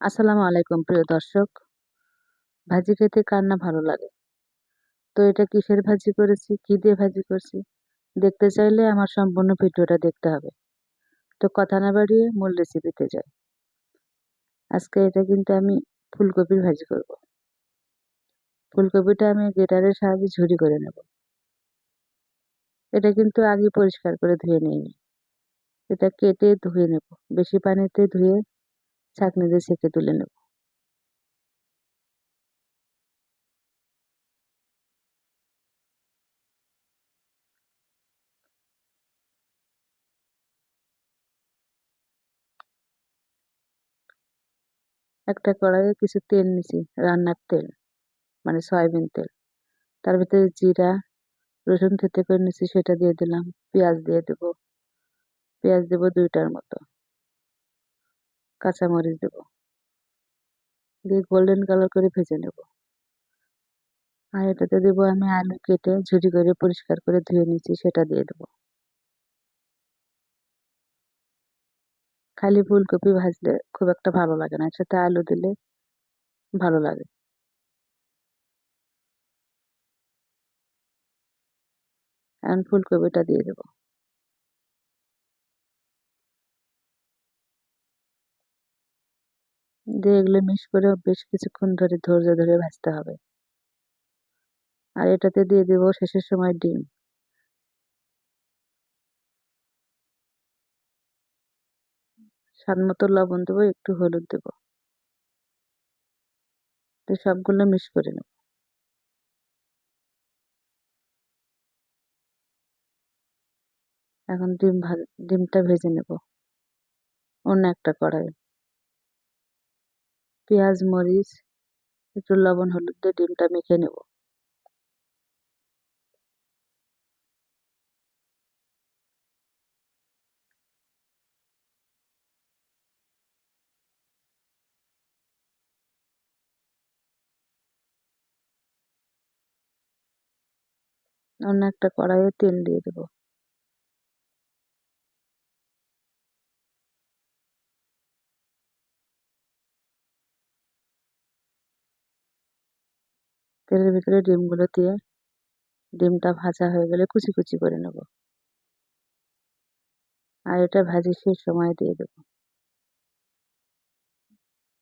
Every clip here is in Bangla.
আসসালামু আলাইকুম, প্রিয় দর্শক। ভাজি খেতে কার না ভালো লাগে? তো এটা কিসের ভাজি করেছি? কি দিয়ে ভাজি করছি? দেখতে চাইলে আমার সম্পূর্ণ ভিডিওটা দেখতে হবে। তো কথা না বাড়িয়ে মূল রেসিপিতে যাই। আজকে এটা কিন্তু আমি ফুলকপির ভাজি করব। ফুলকপিটা আমি গেটারের সাহায্যে ঝুড়ি করে নেব। এটা কিন্তু আগে পরিষ্কার করে ধুয়ে নিইনি। এটা কেটে ধুয়ে নেব। বেশি পানিতে ধুয়ে ছাঁকনি দিয়ে ছেঁকে তুলে নেব। একটা কড়াইয়ে কিছু তেল নিছি, রান্নার তেল মানে সয়াবিন তেল। তার ভিতরে জিরা, রসুন থেতে করে নিছি, সেটা দিয়ে দিলাম, পেঁয়াজ দিয়ে দেব। পেঁয়াজ দেব দুইটার মতো। কাঁচামরিচ দেব। দিয়ে গোল্ডেন কালার করে ভেজে নেব। আর এটাতে দেবো আমি আলু কেটে ঝুরি করে পরিষ্কার করে ধুয়ে নিচ্ছি সেটা দিয়ে দেবো। খালি ফুলকপি ভাজলে খুব একটা ভালো লাগে না, একসাথে আলু দিলে ভালো লাগে। এখন ফুলকপিটা দিয়ে দেব। দিয়ে এগুলো মিক্স করে বেশ কিছুক্ষণ ধরে ধৈর্য ধরে ভাজতে হবে। আর এটাতে দিয়ে দেব শেষের সময় ডিম। স্বাদ মতো লবণ দেবো, একটু হলুদ দেবো। তো সবগুলো মিক্স করে নেব। এখন ডিম ডিমটা ভেজে নেব। অন্য একটা কড়াই পেঁয়াজ, মরিচ, একটু লবণ, হলুদ দিয়ে ডিমটা মেখে নেব। অন্য একটা কড়াইয়ে তেল দিয়ে দেব। তেলের ভিতরে ডিমগুলো দিয়ে ডিমটা ভাজা হয়ে গেলে কুচি কুচি করে নেব। আর এটা ভাজি শেষ সময় দিয়ে দেব।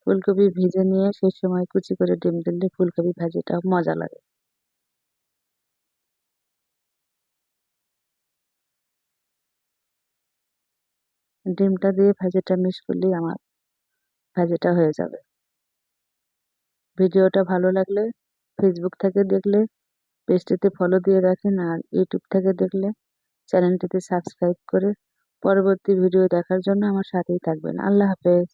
ফুলকপি ভেজে নিয়ে সেই সময় কুচি করে ডিম দিলে ফুলকপি ভাজিটা মজা লাগে। ডিমটা দিয়ে ভাজিটা মিক্স করলেই আমার ভাজিটা হয়ে যাবে। ভিডিওটা ভালো লাগলে ফেসবুক থেকে দেখলে, পেজটিতে ফলো দিয়ে রাখেন আর ইউটিউব থেকে দেখলে চ্যানেলটিতে সাবস্ক্রাইব করে পরবর্তী ভিডিও দেখার জন্য আমার সাথেই থাকবেন। আল্লাহ হাফেজ।